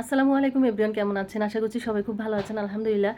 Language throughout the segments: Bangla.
আসসালামু আলাইকুম এভরিওয়ান, কেমন আছেন? আশা করছি সবাই খুব ভালো আছেন, আলহামদুলিল্লাহ।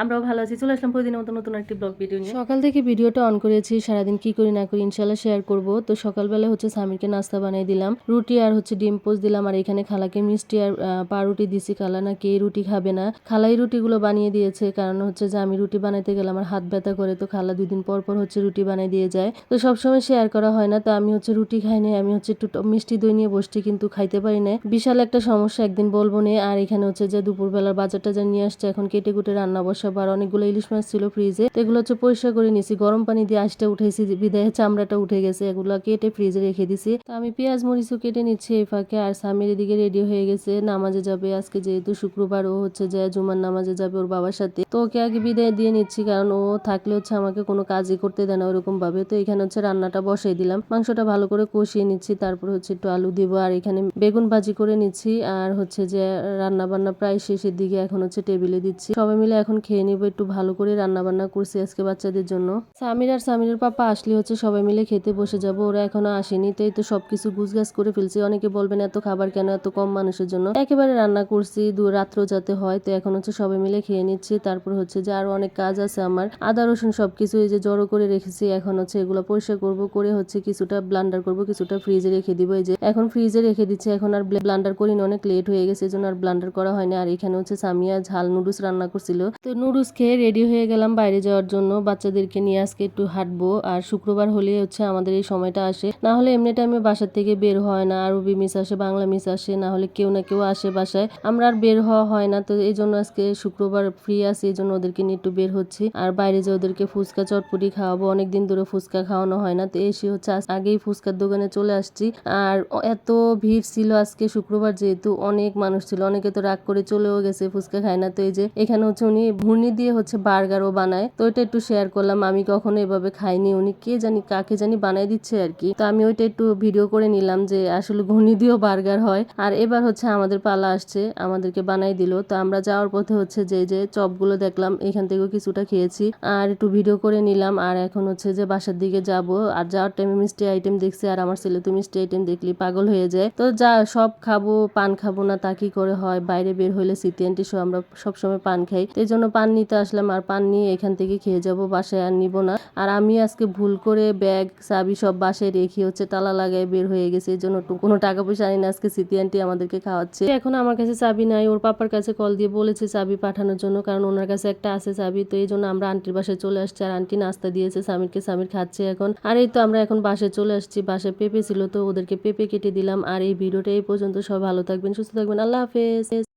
আমরাও ভালো আছি। চলে আসলাম প্রতিদিনের মতো নতুন একটি ব্লগ ভিডিও নিয়ে। সকাল থেকে ভিডিওটা অন করেছি, সারাদিন কি করি না করি ইনশাল্লাহ শেয়ার করব। তো সকালবেলা হচ্ছে স্বামীকে নাস্তা বানিয়ে দিলাম, রুটি আর হচ্ছে ডিম পোস্ট দিলাম, আর এখানে খালাকে মিষ্টি আর পাউরুটি দিছি। খালা না কে রুটি খাবে না। খালাই রুটিগুলো বানিয়ে দিয়েছে, কারণ হচ্ছে যে আমি রুটি বানাইতে গেলে আমার হাত ব্যথা করে, তো খালা দুই দিন পর পর হচ্ছে রুটি বানিয়ে দিয়ে যায়। তো সবসময় শেয়ার করা হয় না, তো আমি হচ্ছে রুটি খাই না আমি হচ্ছে একটু মিষ্টি দই নিয়ে বসছি, কিন্তু খাইতে পারি না বিশাল একটা সমস্যা, একদিন বলব নে আর এখানে হচ্ছে যে দুপুরবেলার বাজারটা যা নিয়ে আসছে, এখন কেটে কুটে রান্না বসাবো, আর অনেকগুলো ইলিশ মাছ ছিল ফ্রিজে তো এগুলো হচ্ছে পরিষ্কার করে নিয়েছি গরম পানি দিয়ে আঁশটা উঠেছি বিদায় চামড়াটা উঠে গেছে, এগুলো কেটে ফ্রিজে রেখে দিছি। তো আমি পেঁয়াজ, মরিচও কেটে নিচ্ছি এই ফাঁকে, আর স্বামীর এদিকে রেডি হয়ে গেছে, নামাজে যাবে আজকে যেহেতু শুক্রবার, ও হচ্ছে যে জুমার নামাজে যাবে ওর বাবার সাথে। তো ওকে আগে বিদায় দিয়ে নিচ্ছি, কারণ ও থাকলে হচ্ছে আমাকে কোনো কাজই করতে দেয় না ওরকম ভাবে তো এখানে হচ্ছে রান্নাটা বসাই দিলাম, মাংসটা ভালো করে কষিয়ে নিচ্ছি, তারপর হচ্ছে একটু আলু দিব, আর এখানে বেগুন ভাজি করে নিচ্ছি, আর হচ্ছে যে রান্না বান্না প্রায় শেষের দিকে এখন হচ্ছে টেবিলে দিচ্ছি। সবাই মিলে এখন খেয়ে নিবো, একটু ভালো করে রান্না বান্না করছি আজকে বাচ্চাদের জন্য। সামির আর সামিরের পাপা আসলে হচ্ছে সবাই মিলে খেতে বসে যাব, ওরা এখনও আসেনি তো তো সবকিছু গুছগাছ করে ফেলছি। অনেকে বলবেন, এত খাবার কেন এত কম মানুষের জন্য? একেবারে রান্না করছি, দু রাত্র যাতে হয়, তো এখন হচ্ছে সবাই মিলে খেয়ে নিচ্ছি। তারপর হচ্ছে যে আরও অনেক কাজ আছে আমার। আদা, রসুন সবকিছু এই যে জড়ো করে রেখেছি, এখন হচ্ছে এগুলো পরিষ্কার করব, করে হচ্ছে কিছুটা ব্লান্ডার করব, কিছুটা ফ্রিজে রেখে দিব। এই যে এখন ফ্রিজে রেখে দিচ্ছি, এখন আর ব্লান্ডার করিনি, অনেক লেট হয়ে গেছে আর ব্লান্ডার করা হয়নি আর এখানে হচ্ছে সামিয়া ঝাল নুডলস রান্না করছিল। তো নুডলস খেয়ে রেডি হয়ে গেলাম বাইরে যাওয়ার জন্য। বাচ্চাদেরকে নিয়ে আজকে একটু হাঁটবো। আর শুক্রবার হলে হচ্ছে আমাদের এই সময়টা আসে। না হলে এমনি টাইমে বাসার থেকে বের হয় না। আরবি মিস আসে, বাংলা মিস আসে। না হলে কেউ না কেউ আসে বাসায়। আমরা আর বের হওয়া হয় না। তো এই জন্য আজকে শুক্রবার ফ্রি আছে। এই জন্য ওদেরকে নিয়ে একটু বের হচ্ছি। আর বাইরে যে ওদেরকে ফুচকা চটপটি খাওয়াবো। অনেকদিন ধরে ফুচকা খাওয়ানো হয় না। তো এসে হচ্ছে আগেই ফুচকার দোকানে চলে আসছি। আর এত ভিড় ছিল আজকে শুক্রবার যেহেতু অনেক মানুষ ছিল অনেকে তো রাগ করে চলেও গেছে, ফুচকা খায় না। তো এই যে এখানে হচ্ছে উনি ভুর্নি দিয়ে হচ্ছে বার্গারও বানায়। তো ওইটা একটু শেয়ার করলাম। আমি কখনো এভাবে খাইনি। উনি কে জানি, কাকে জানি বানাই দিচ্ছে আর কি। তো আমি ওইটা একটু ভিডিও করে নিলাম যে আসলে ঘূর্ণি দিয়েও বার্গার হয়। আর এবার হচ্ছে আমাদের পালা আসছে, আমাদেরকে বানাই দিল। তো আমরা যাওয়ার পথে হচ্ছে যে যে চপগুলো দেখলাম, এখান থেকেও কিছুটা খেয়েছি। আর একটু ভিডিও করে নিলাম। আর এখন হচ্ছে যে বাসার দিকে যাব। আর যাওয়ার টাইমে মিষ্টি আইটেম দেখছি। আর আমার ছেলে তো মিষ্টি আইটেম দেখলি পাগল হয়ে যায়। তো যা, সব খাব, পান খাব না তা কি করে হয়, বাইরে বের হলে সিটি আন্টি সহ আমরা সবসময় পান খাই। তো এই জন্য পান নিতে আসলাম আর পান নিয়ে এখান থেকে খেয়ে যাব, বাসায় আর নিব না। আর আমি আজকে ভুল করে ব্যাগ, চাবি সব বাসায় রেখে হচ্ছে তালা লাগায় বের হয়ে গেছে এই জন্য কোনো টাকা পয়সা আনি না আজকে সিটি আমাদেরকে খাওয়াচ্ছে। এখন আমার কাছে চাবি নাই, ওর পাপার কাছে কল দিয়ে বলেছে চাবি পাঠানোর জন্য, কারণ ওনার কাছে একটা আছে চাবি। তো এই জন্য আমরা আন্টির বাসায় চলে আসছি আর আন্টি নাস্তা দিয়েছে সামিরকে সামির খাচ্ছে এখন। আর এই তো আমরা এখন বাসে চলে আসছি, বাসায় পেঁপে ছিল, তো ওদেরকে পেঁপে কেটে দিলাম। আর এই ভিডিওটা এই পর্যন্ত সব ভালো থাকবেন, সুস্থ থাকবেন, আল্লাহ হাফেজ